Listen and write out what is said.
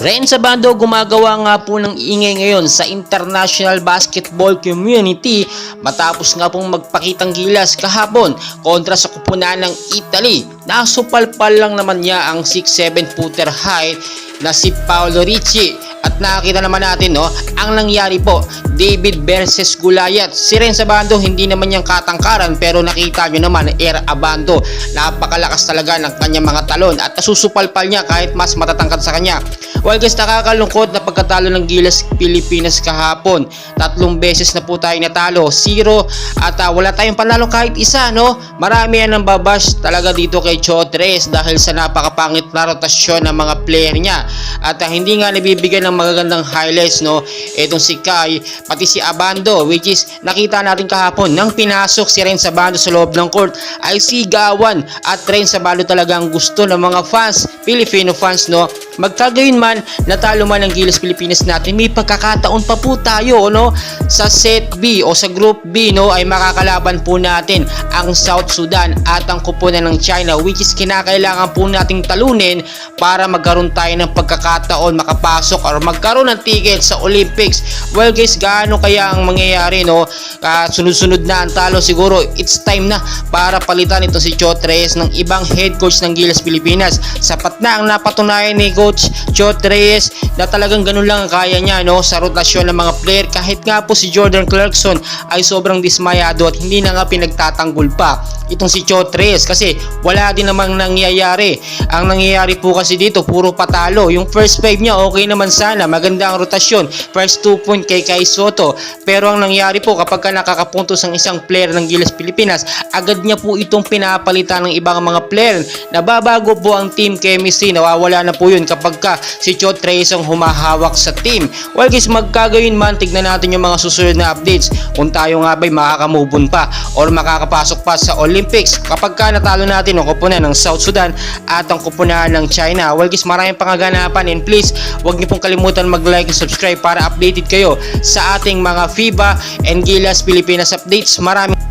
Ren Sabando gumagawa nga po ng ingay ngayon sa international basketball community matapos nga pong magpakitang gilas kahapon kontra sa kupunan ng Italy. Nasupalpal lang naman niya ang 6'7 footer height na si Paolo Ricci at nakita naman natin no ang nangyari po David versus Goliath si Ren Sabando hindi naman niyang katangkaran pero nakita nyo naman Air Abando napakalakas talaga ng kanyang mga talon at nasusupalpal niya kahit mas matatangkad sa kanya Well guys, nakakalungkot na pagkatalo ng Gilas Pilipinas kahapon. Tatlong beses na po tayo natalo, zero at ah, wala tayong panalo kahit isa, no? Marami yan ang babash talaga dito kay Chotres dahil sa napakapangit na rotasyon ng mga player niya. At ah, hindi nga nabibigyan ng magagandang highlights, no? Itong si Kai, pati si Abando, which is nakita natin kahapon nang pinasok si Ren Sabando sa loob ng court ay sigawan at Ren Sabando talaga ang gusto ng mga fans, Filipino fans, no? Magkagayon man, natalo man ang Gilas Pilipinas natin, may pagkakataon pa po tayo, no? Sa set B o sa group B, no, ay makakalaban po natin ang South Sudan at ang kupunan ng China, which is kinakailangan po nating talunin para magkaroon tayo ng pagkakataon makapasok or magkaroon ng ticket sa Olympics. Well guys, gaano kaya ang mangyayari, no? Ah, sunod-sunod na ang talo siguro, it's time na para palitan ito si Chotres ng ibang head coach ng Gilas Pilipinas. Sapat na ang napatunayan ni Coach Chot Reyes na talagang ganun lang ang kaya niya no, sa rotasyon ng mga player kahit nga po si Jordan Clarkson ay sobrang dismayado at hindi na nga pinagtatanggol pa itong si Chot Reyes kasi wala din namang nangyayari. Ang nangyayari po kasi dito puro patalo. Yung first five niya okay naman sana, maganda ang rotasyon. First two point kay Kai Soto. Pero ang nangyari po kapag ka nakakapuntos ang isang player ng Gilas Pilipinas, agad niya po itong pinapalitan ng ibang mga player. Nababago po ang team chemistry, nawawala na po yun kapag ka si Chot Reyes ang humahawak sa team. Well guys, magkagayon man, tignan natin yung mga susunod na updates kung tayo nga ba'y makakamove pa or makakapasok pa sa Olympics kapag ka natalo natin ang kupunan ng South Sudan at ang kupunan ng China. Well guys, maraming pangaganapan and please, huwag niyo pong kalimutan mag-like and subscribe para updated kayo sa ating mga FIBA and Gilas Pilipinas updates. Maraming